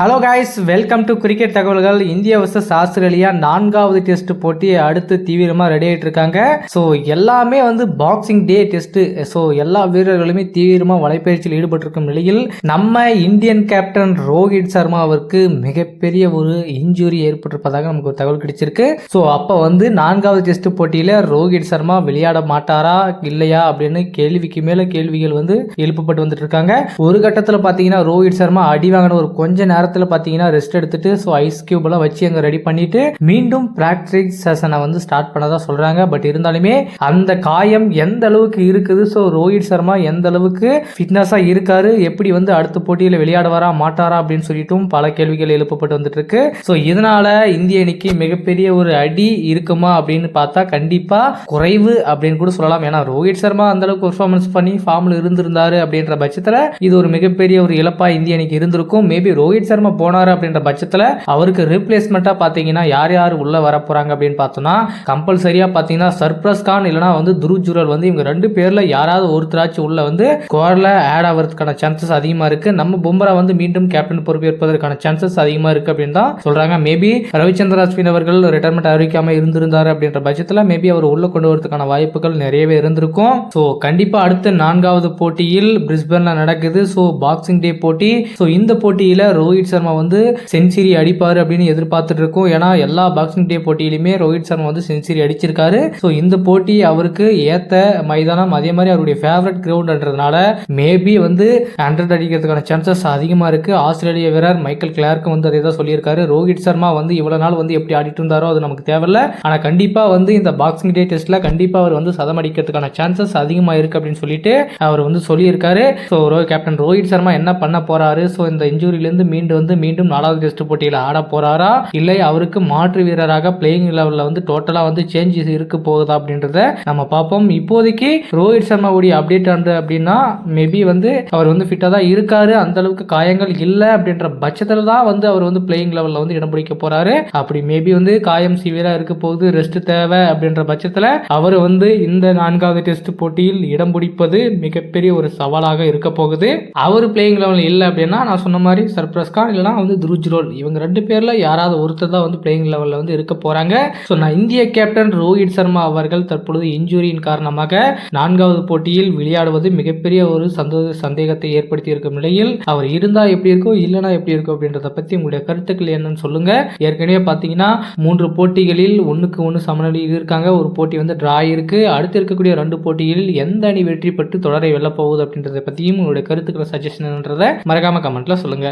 Hello guys welcome to cricket தகவல்கள் India versus Australia நான்காவது test போட்டி அடுத்து தீவிரமாக ரெடி ஆகிட்டு இருக்காங்க. ஸோ எல்லாமே வந்து பாக்ஸிங் டே டெஸ்ட் ஸோ எல்லா வீரர்களுமே தீவிரமாக வலைப்பயிற்சியில் ஈடுபட்டிருக்கும் நிலையில் நம்ம இந்தியன் கேப்டன் ரோஹித் சர்மா அவருக்கு மிகப்பெரிய ஒரு இன்ஜுரி ஏற்பட்டிருப்பதாக நமக்கு ஒரு தகவல் கிடைச்சிருக்கு. ஸோ அப்போ வந்து நான்காவது டெஸ்ட் போட்டியில் ரோஹித் சர்மா விளையாட மாட்டாரா இல்லையா அப்படின்னு கேள்விக்கு மேலே கேள்விகள் வந்து எழுப்பப்பட்டு வந்துட்டு இருக்காங்க. ஒரு கட்டத்தில் பார்த்தீங்கன்னா ரோஹித் சர்மா அடி வாங்கின ஒரு கொஞ்ச நேரத்தில் பார்த்தீங்கன்னா ரெஸ்ட் எடுத்துட்டு ஸோ ஐஸ் கியூப்லாம் வச்சு அங்கே ரெடி பண்ணிட்டு மீண்டும் பிராக்டிஸ் செஷனை வந்து ஸ்டார்ட் பண்ணதா சொல்றாங்க. பட் இருந்தாலுமே அந்த காயம் எந்த அளவுக்கு இருக்குது? ஸோ ரோஹித் சர்மா எந்த அளவுக்கு ஃபிட்னஸாக இருக்காரு? எப்படி வந்து அடுத்த போட்டியில் விளையாடுவாரா மாட்டாரா அப்படின்னு சொல்லிட்டும் பல கேள்விகள் எழுப்பப்பட்டு வந்துட்டு இருக்கு ஸோ இதனால இந்திய அணிக்கு மிகப்பெரிய ஒரு அடி இருக்குமா அப்படின்னு பார்த்தா கண்டிப்பா குறைவு அப்படின்னு கூட சொல்லலாம். ஏன்னா ரோஹித் சர்மா அந்த அளவுக்கு பெர்ஃபார்மன்ஸ் பண்ணி ஃபார்மில் இருந்திருந்தாரு அப்படின்ற பட்சத்தில் இது ஒரு மிகப்பெரிய ஒரு இழப்பா இந்திய அணிக்கு இருந்திருக்கும். மேபி ரோஹித் சர்மா போனாரு அப்படின்ற பட்சத்தில் அவருக்கு ரீப்ளேஸ்மெண்ட்டாக பார்த்தீங்கன்னா யார் யார் உள்ளே வர அப்படின்னு பார்த்தோம்னா கம்பல்சரியாக பார்த்தீங்கன்னா சர்ப்ரஸ் கான் இல்லைனா வந்து துருவ் ஜுரல் வந்து இவங்க ரெண்டு பேரில் யாராவது ஒருத்தராச்சும் உள்ள வந்து ஸ்குவாட்ல ஆட் ஆகிறதுக்கான சான்சஸ் அதிகமாக இருக்கு. நம்ம பும்ரா வந்து மீண்டும் கேப்டன் பொறுப்பேற்பதற்கான சான்சஸ் அதிகமாக இருக்குது அப்படின்னு தான் சொல்றாங்க. மேபி ரவிச்சந்திர அஸ்வின் அவர்கள் ரிட்டைர்மெண்ட் அறிவிக்காமல் இருந்திருந்தார் அப்படின்ற பட்சத்தில் மேபி அவர் உள்ளே கொண்டு வரதுக்கான வாய்ப்புகள் நிறையவே இருந்திருக்கும். ஸோ கண்டிப்பாக அடுத்த நான்காவது போட்டியில் பிரிஸ்பனில் நடக்குது. ஸோ பாக்ஸிங் டே போட்டி. ஸோ இந்த போட்டியில் ரோஹித் சர்மா வந்து செஞ்சுரி அடிப்பார் அப்படின்னு எதிர்பார்த்துட்டு இருக்கோம். ஏன்னா எல்லா பாக்ஸிங் டே போட்டியிலுமே ரோஹித் சர்மா வந்து செஞ்சுரி அடிச்சிருக்காரு. ஸோ இந்த போட்டி அவருக்கு ஏற்ற மைதானம் அதே மாதிரி அவருடைய ஃபேவரட் கிரவுண்ட்ன்றதுனால மேபி வந்து ஹண்ட்ரட் அடிக்கிறதுக்கான சான்சஸ் அதிகமாக இருக்குது ஆஸ்திரேலிய வீரர் மைக்கேல் கிளார்க்கும் வந்து அதே தான் சொல்லியிருக்காரு. ரோஹித் சர்மா வந்து இவ்வளோ நாள் வந்து எப்படி ஆடிட்டு இருந்தாரோ அது நமக்கு தேவையில்ல. ஆனால் கண்டிப்பாக வந்து இந்த பாக்ஸிங் டே டெஸ்ட்டில் கண்டிப்பாக அவர் வந்து சதம் அடிக்கிறதுக்கான சான்சஸ் அதிகமாக இருக்குது அப்படின்னு சொல்லிட்டு அவர் வந்து சொல்லியிருக்காரு. So row captain Rohit Sharma என்ன பண்ண போகிறாரு ஸோ இந்த இன்ஜுரியிலேருந்து மீண்டு வந்து மீண்டும் நாலாவது டெஸ்ட் போட்டியில் ஆட போறாரா? இல்லை அவருக்கு மாற்று வீரராக பிளேயிங் லெவலில் வந்து டோட்டலாக வந்து சேஞ்சஸ் இருக்க போகுதா அப்படின்றத நம்ம பார்ப்போம். இப்போதைக்கு ரோஹித் சர்மாவுடைய அப்டேட் வந்து அப்படின்னா மேபி வந்து அவர் வந்து ஃபிட்டாக தான் இருக்காரு. அந்த அளவுக்கு காயங்கள் இல்லை அப்படின்ற பட்சத்தில் தான் வந்து அவர் வந்து பிளேயிங் லெவலில் வந்து இடம் பிடிக்க போறாரு. அப்படி மேபி வந்து காயம் சிவியராக இருக்க போகுது ரெஸ்ட் தேவை அப்படின்ற பட்சத்தில் அவர் வந்து இந்த நான்காவது டெஸ்ட் போட்டியில் இடம் பிடிப்பது மிகப்பெரிய ஒரு சவாலாக இருக்க போகுது. அவர் பிளேயிங் லெவலில் இல்லை அப்படின்னா நான் சொன்ன மாதிரி சர்ப்ரஸ் கான் இல்லைனா வந்து துருஜ் ரோல். இவங்க ரெண்டு பேரில் யாராவது ஒருத்தர் தான் வந்து பிளேயிங் லெவலில் வந்து இருக்க போகிறாங்க ஸோ நான் இந்திய கேப்டன் ரோஹித் சர்மா அவர்கள் தற்பொழுது இன்ஜுரியின் காரணமாக நான்காவது போட்டியில் விளையாடுவது மிகப்பெரிய ஒரு சந்தோஷ சந்தேகத்தை ஏற்படுத்தி இருக்கும் நிலையில் அவர் இருந்தால் எப்படி இருக்கும் இல்லைனா எப்படி இருக்கும் அப்படின்றத பற்றி உங்களுடைய கருத்துக்கள் என்னன்னு சொல்லுங்க. ஏற்கனவே பார்த்தீங்கன்னா மூன்று போட்டிகளில் ஒன்றுக்கு ஒன்று சமநிலையில் இருக்காங்க. ஒரு போட்டி வந்து டிரா இருக்கு. அடுத்து இருக்கக்கூடிய ரெண்டு போட்டியில் எந்த அணி வெற்றி பெற்று தொடரை வெல்ல போகுது அப்படின்றத பற்றியும் உங்களுடைய கருத்துக்களை சஜஷன்ன்றதை மறக்காம கமெண்ட்ல சொல்லுங்க.